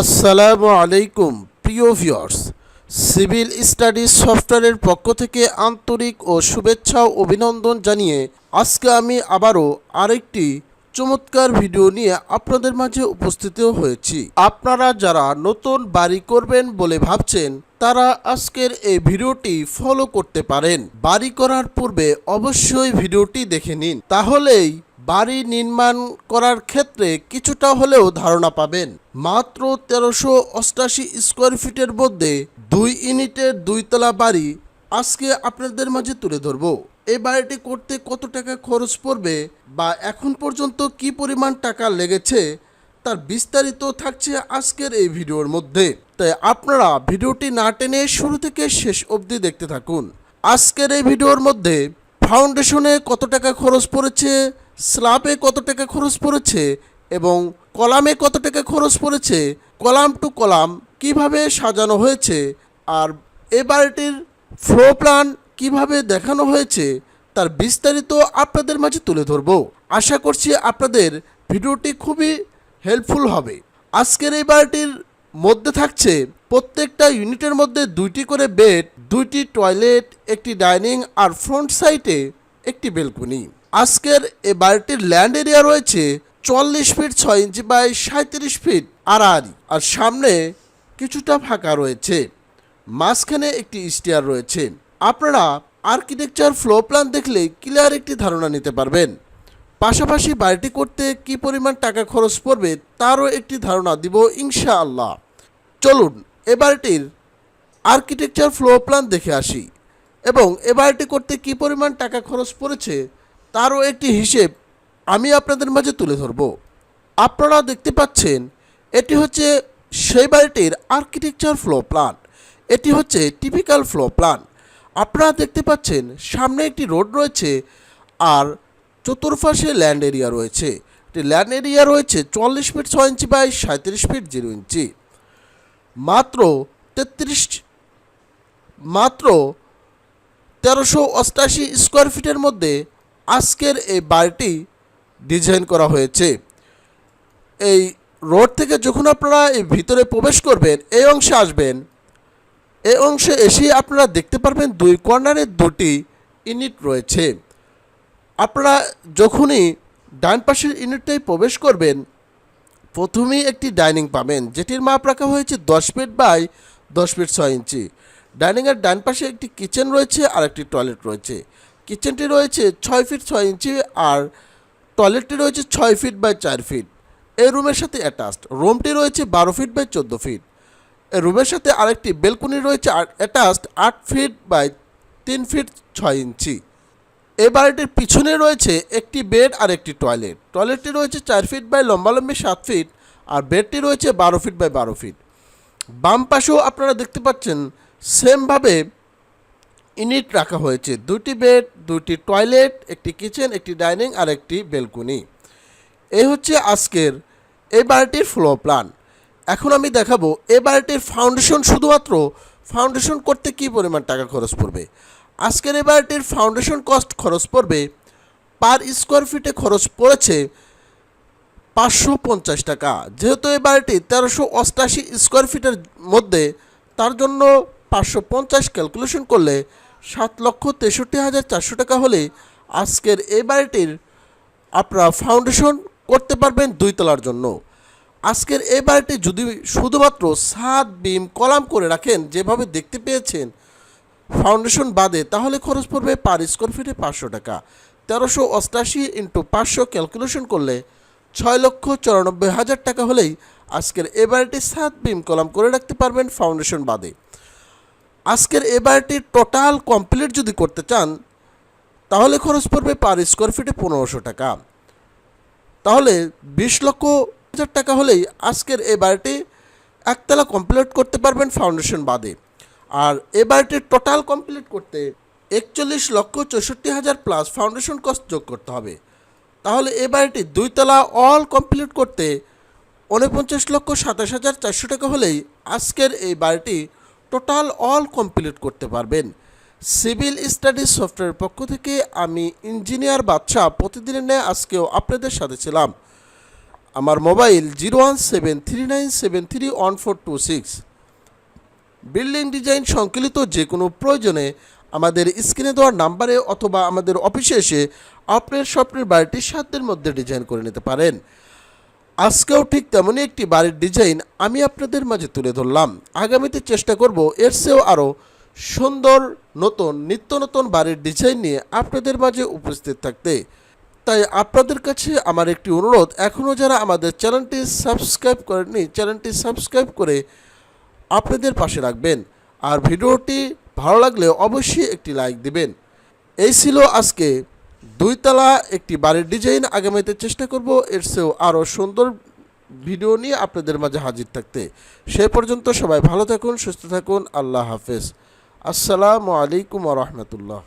আসসালামু আলাইকুম, প্রিয় ভিউয়ার্স সিভিল স্টাডিজ সফটওয়্যারের পক্ষ থেকে আন্তরিক ও শুভেচ্ছা ও অভিনন্দন জানিয়ে আজকে আমি আবারও আরেকটি চমৎকার ভিডিও নিয়ে আপনাদের মাঝে উপস্থিত হয়েছি। আপনারা যারা নতুন বাড়ি করবেন বলে ভাবছেন, তারা আজকের এই ভিডিওটি ফলো করতে পারেন। বাড়ি করার পূর্বে অবশ্যই ভিডিওটি দেখে নিন। তাহলেই বাড়ি নির্মাণ করার ক্ষেত্রে কিছুটা হলেও ধারণা পাবেন। মাত্র তেরোশো অষ্টাশি স্কোয়ার ফিটের মধ্যে দুই ইউনিটের দুইতলা বাড়ি আজকে আপনাদের মাঝে তুলে ধরবো। এই বাড়িটি করতে কত টাকা খরচ পড়বে বা এখন পর্যন্ত কি পরিমাণ টাকা লেগেছে তার বিস্তারিত থাকছে আজকের এই ভিডিওর মধ্যে। তাই আপনারা ভিডিওটি না টেনে শুরু থেকে শেষ অবধি দেখতে থাকুন। আজকের এই ভিডিওর মধ্যে ফাউন্ডেশনে কত টাকা খরচ পড়েছে স্ল্যাবে কত টাকা খরচ পড়েছে এবং কলামে কত টাকা খরচ পড়েছে, কলাম টু কলাম কীভাবে সাজানো হয়েছে আর এ বাড়িটির ফ্লো প্ল্যান কীভাবে দেখানো হয়েছে তার বিস্তারিত আপনাদের মাঝে তুলে ধরব। আশা করছি আপনাদের ভিডিওটি খুবই হেল্পফুল হবে। আজকের এই বাড়িটির মধ্যে থাকছে প্রত্যেকটা ইউনিটের মধ্যে দুইটি করে বেড, দুইটি টয়লেট, একটি ডাইনিং আর ফ্রন্ট সাইটে একটি বেলকনি। আজকের এ বাড়িটির ল্যান্ড এরিয়া রয়েছে চল্লিশ ফিট ছয় ইঞ্চি বাই সাঁত্রিশ ফিট আড়াআড়ি। আর সামনে কিছুটা ফাঁকা রয়েছে। মাঝখানে একটি স্টিয়ার রয়েছে। আপনারা আর্কিটেকচার ফ্লো প্ল্যান দেখলে ক্লিয়ার একটি ধারণা নিতে পারবেন। পাশাপাশি বাড়িটি করতে কি পরিমাণ টাকা খরচ পড়বে তারও একটি ধারণা দিব ইনশাআল্লাহ। চলুন এ বাড়িটির আর্কিটেকচার ফ্লো প্ল্যান দেখে আসি। এবং এ বাড়িটি করতে কি পরিমাণ টাকা খরচ পড়েছে তারও একটি হিসেব আমি আপনাদের মাঝে তুলে ধরব। আপনারা দেখতে পাচ্ছেন, এটি হচ্ছে সেই বাড়িটির আর্কিটেকচার ফ্লো প্ল্যান। এটি হচ্ছে টিপিক্যাল ফ্লো প্ল্যান। আপনারা দেখতে পাচ্ছেন, সামনে একটি রোড রয়েছে আর চতুর্পাশে ল্যান্ড এরিয়া রয়েছে। ল্যান্ড এরিয়া রয়েছে চল্লিশ ফিট ছয় ইঞ্চি বাই সাঁত্রিশ ফিট জিরো ইঞ্চি। মাত্র তেত্রিশ, মাত্র তেরোশো অষ্টাশি স্কোয়ার ফিটের মধ্যে আজকের এই বাড়িটি ডিজাইন করা হয়েছে। এই রোড থেকে যখন আপনারা এই ভিতরে প্রবেশ করবেন, এই অংশে আসবেন, এই অংশে এসে আপনারা দেখতে পারবেন দুই কর্নারে দুটি ইউনিট রয়েছে। আপনারা যখনই ডান পাশের ইউনিটটায় প্রবেশ করবেন, প্রথমেই একটি ডাইনিং পাবেন, যেটির মাপ রাখা হয়েছে দশ ফিট বাই দশ ফিট ছয় ইঞ্চি ডাইনিংয়ের ডান পাশে একটি কিচেন রয়েছে আর একটি টয়লেট রয়েছে। কিচেনটি রয়েছে ছয় ফিট ছয় ইঞ্চি আর টয়লেটটি রয়েছে ছয় ফিট বাই চার ফিট। এই রুমের সাথে অ্যাটাচড। রুমটি রয়েছে বারো ফিট বাই চোদ্দ ফিট। এই রুমের সাথে আরেকটি বেলকনি রয়েছে অ্যাটাচড আট ফিট বাই তিন ফিট ছয় ইঞ্চি। এই বাড়িটির পিছনে রয়েছে একটি বেড আর একটি টয়লেট। টয়লেটটি রয়েছে চার ফিট বাই লম্বালম্বি সাত ফিট আর বেডটি রয়েছে বারো ফিট বাই বারো ফিট। বাম পাশেও আপনারা দেখতে পাচ্ছেন সেমভাবে ইউনিট রাখা হয়েছে দুটি বেড, দুটি টয়লেট, একটি কিচেন, একটি ডাইনিং, আর একটি বেলকনি। এই হচ্ছে আজকের এই বাড়িটির ফ্লো প্ল্যান। এখন আমি দেখাবো এই বাড়িটির ফাউন্ডেশন শুধুমাত্র ফাউন্ডেশন করতে কী পরিমাণ টাকা খরচ পড়বে। আজকের এই বাড়িটির ফাউন্ডেশন কস্ট খরচ পড়বে, পার স্কোয়ার ফিটে খরচ পড়েছে পাঁচশো পঞ্চাশ টাকা। যেহেতু এই বাড়িটি তেরোশো অষ্টাশি স্কোয়ার ফিটের মধ্যে, তার জন্য পাঁচশো পঞ্চাশ ক্যালকুলেশন করলে সাত লক্ষ তেষট্টি হাজার চারশো টাকা হলে আজকের এই বাড়িটির আপনারা ফাউন্ডেশন করতে পারবেন দুই তলার জন্য। আজকের এই বাড়িটি যদি শুধুমাত্র সাত বিম, কলাম করে রাখেন, যেভাবে দেখতে পেয়েছেন ফাউন্ডেশন বাদে, তাহলে খরচ পড়বে পার স্কোয়ার ফিটে পাঁচশো টাকা। তেরোশো অষ্টাশি ইন্টু পাঁচশো ক্যালকুলেশন করলে ছয় লক্ষ চুরানব্বই হাজার টাকা হলেই আজকের এ বাড়িটি সাত বিম, কলাম করে রাখতে পারবেন ফাউন্ডেশন বাদে। আজকের এ বাড়িটির টোটাল কমপ্লিট যদি করতে চান, তাহলে খরচ পড়বে পার স্কোয়ার ফিটে পনেরোশো টাকা। তাহলে বিশ লক্ষ হাজার টাকা হলেই আজকের এ বাড়িটি একতলা কমপ্লিট করতে পারবেন ফাউন্ডেশন বাদে। আর এ বাড়িটির টোটাল কমপ্লিট করতে একচল্লিশ লক্ষ চৌষট্টি হাজার প্লাস ফাউন্ডেশন কস্ট যোগ করতে হবে। তাহলে এ বাড়িটি দুইতলা অল কমপ্লিট করতে উনপঞ্চাশ লক্ষ সাতাশ হাজার চারশো টাকা হলেই আজকের এই বাড়িটি টোটাল অল কমপ্লিট করতে পারবেন। সিভিল স্টাডিজ সফটওয়্যার পক্ষ থেকে আমি ইঞ্জিনিয়ার বাদশাহ প্রতিদিনের ন্যায় আজকেও আপনাদের সাথে ছিলাম। আমার mobile zero one seven three nine seven three one four two six. Building design সংকলিত যে কোনো প্রয়োজনে আমাদের স্ক্রিনে দেওয়ার নাম্বারে অথবা আমাদের অফিসে এসে আপনার স্বপ্নের বাড়িটি সাধ্যের মধ্যে ডিজাইন করে নিতে পারেন। আজকেও ঠিক তেমনই একটি বাড়ির ডিজাইন আমি আপনাদের মাঝে তুলে ধরলাম। আগামীতে চেষ্টা করব এর চেয়েও আরও সুন্দর নতুন, নিত্য নতুন বাড়ির ডিজাইন নিয়ে আপনাদের মাঝে উপস্থিত থাকতে। তাই আপনাদের কাছে আমার একটি অনুরোধ এখনও যারা আমাদের চ্যানেলটি সাবস্ক্রাইব করেননি, চ্যানেলটি সাবস্ক্রাইব করে আপনাদের পাশে রাখবেন। আর ভিডিওটি ভালো লাগলে অবশ্যই একটি লাইক দিবেন। এই ছিল আজকে দুইতলা একটি বাড়ির ডিজাইন আগামীতে চেষ্টা করব। এর চেয়েও আরও সুন্দর ভিডিও নিয়ে আপনাদের মাঝে হাজির থাকতে। সে পর্যন্ত সবাই ভালো থাকুন, সুস্থ থাকুন, আল্লাহ হাফেজ। আসসালামু আলাইকুম রহমতুল্লাহ।